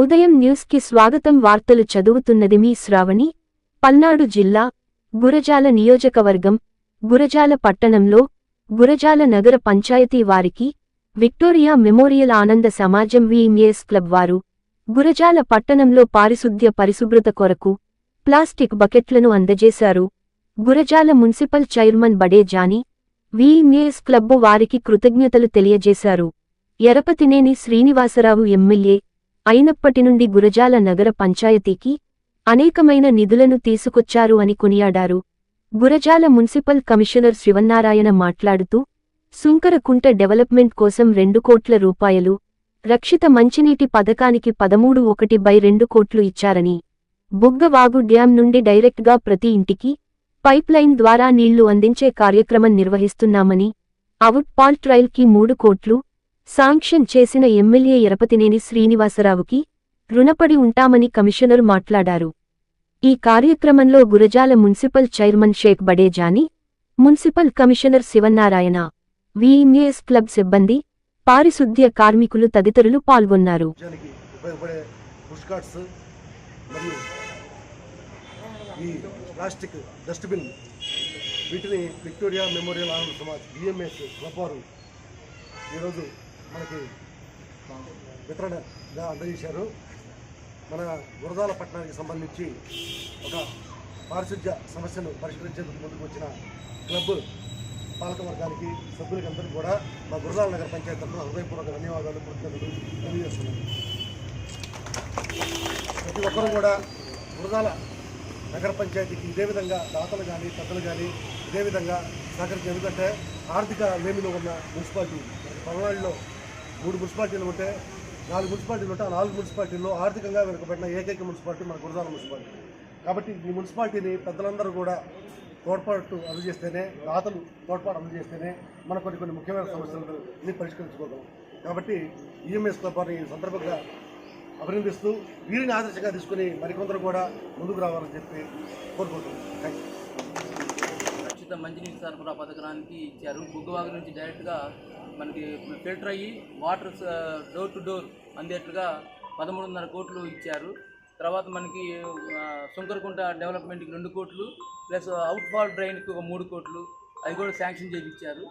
ఉదయం న్యూస్కి స్వాగతం వార్తలు చదువుతున్నది మీ శ్రావణి. పల్నాడు జిల్లా గురజాల నియోజకవర్గం గురజాల పట్టణంలో గురజాల నగర పంచాయతీ వారికి విక్టోరియా మెమోరియల్ ఆనంద సమాజం విఎంఏఎస్ క్లబ్ వారు గురజాల పట్టణంలో పారిశుద్ధ్య పరిశుభ్రత కొరకు ప్లాస్టిక్ బకెట్లను అందజేశారు. Gurajala municipal chairman Bade Johnny VMAS club వారికి కృతజ్ఞతలు తెలియజేశారు. ఎరపతినేని శ్రీనివాసరావు ఎమ్మెల్యే అయినప్పటి నుండి గురజాల నగర పంచాయతీకి అనేకమైన నిధులను తీసుకొచ్చారు అని కొనియాడారు. గురజాల మున్సిపల్ కమిషనర్ శివన్నారాయణ మాట్లాడుతూ సుంకరకుంట డెవలప్మెంట్ కోసం రెండు కోట్ల రూపాయలు రక్షిత మంచినీటి పథకానికి పదమూడు ఒకటి బై రెండు కోట్లు ఇచ్చారని బుగ్గవాగు డ్యాం నుండి డైరెక్ట్గా ప్రతి ఇంటికి పైప్లైన్ ద్వారా నీళ్ళు అందించే కార్యక్రమం నిర్వహిస్తున్నామని అవుట్ పాల్ ట్రయల్కి మూడు కోట్లు శాంక్షన్ చేసిన ఎమ్మెల్యే ఎరపతినేని శ్రీనివాసరావుకి రుణపడి ఉంటామని కమిషనర్ మాట్లాడారు. ఈ కార్యక్రమంలో Gurajala municipal chairman Shaik Badejani municipal commissioner Sivannarayana VMAS club సిబ్బంది పారిశుద్ధ్య కార్మికులు తదితరులు పాల్గొన్నారు. ప్లాస్టిక్ డస్ట్బిన్ వీటిని Victoria memorial Ananda Samaj BMS club వారు ఈరోజు మనకి వితరణగా అందజేశారు. మన గురదాల పట్టణానికి సంబంధించి ఒక పారిశుద్ధ్య సమస్యను పరిష్కరించేందుకు ముందుకు వచ్చిన క్లబ్ పాలక వర్గానికి సభ్యులకి అందరికీ కూడా మా గురదాల నగర పంచాయతీ తరఫున హృదయపూర్వక ధన్యవాదాలు కృతజ్ఞతలు తెలియజేస్తున్నాను. ప్రతి ఒక్కరూ కూడా గురదాల నగర పంచాయతీకి ఇదే విధంగా దాతలు కానీ పెద్దలు కానీ ఇదే విధంగా సహకరించారు ఎందుకంటే ఆర్థిక లేమిలో ఉన్న మున్సిపాలిటీ పల్నాడులో మూడు మున్సిపాలిటీలు ఉంటే నాలుగు మున్సిపాలిటీలు ఉంటే ఆ నాలుగు మున్సిపాలిటీల్లో ఆర్థికంగా వెనుకబడిన ఏకైక మున్సిపాలిటీ మన గురజాల మున్సిపాలిటీ. కాబట్టి ఈ మున్సిపాలిటీని పెద్దలందరూ కూడా తోడ్పాటు అమలు చేస్తేనే దాతలు తోడ్పాటు అందజేస్తేనే మన కొన్ని కొన్ని ముఖ్యమైన సమస్యలని పరిష్కరించుకోగలం. కాబట్టి ఈఎంఎస్ క్లబ్ ఈ సందర్భంగా అభినందిస్తూ వీరిని ఆదర్శంగా తీసుకుని మరికొందరు కూడా ముందుకు రావాలని చెప్పి కోరుకుంటున్నాను. థ్యాంక్ యూ ఉచిత మంచినీటి సరఫరా పథకానికి ఇచ్చారు. బుగ్గవాగు నుంచి డైరెక్ట్గా మనకి ఫిల్టర్ అయ్యి వాటర్ డోర్ టు డోర్ అందేట్లుగా పదమూడున్నర కోట్లు ఇచ్చారు. తర్వాత మనకి సుంకరకుంట డెవలప్మెంట్కి రెండు కోట్లు ప్లస్ అవుట్ ఫాల్ డ్రైన్కి ఒక మూడు కోట్లు అది కూడా శాంక్షన్ చేయించారు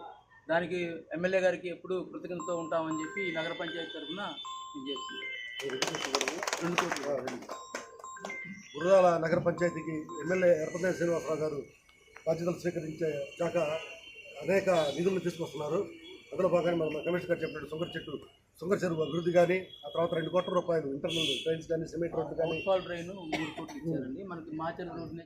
దానికి ఎమ్మెల్యే గారికి ఎప్పుడు కృతజ్ఞతతో ఉంటామని చెప్పి ఈ నగర పంచాయతీ తరఫున ఇది రెండు కోట్లు. గురదాల నగర పంచాయతీకి ఎమ్మెల్యే ఎరపతి శ్రీనివాసరావు గారు బాధ్యతలు స్వీకరించే కాక అనేక నిధులను తీసుకొస్తున్నారు. అందులో భాగంగా మన కమిషనర్ గారు చెప్పినట్టు సుంకర చెట్టు సుంకర చెరువు అభివృద్ధి కానీ ఆ తర్వాత రెండు కోట్ల రూపాయలు ఇంటర్నల్ ట్రైన్స్ కానీ సిమెంట్ రోడ్డు కానీ ట్రైన్ మూడు కోట్లు ఇచ్చారండి. మనకి మాచర్ రోడ్డు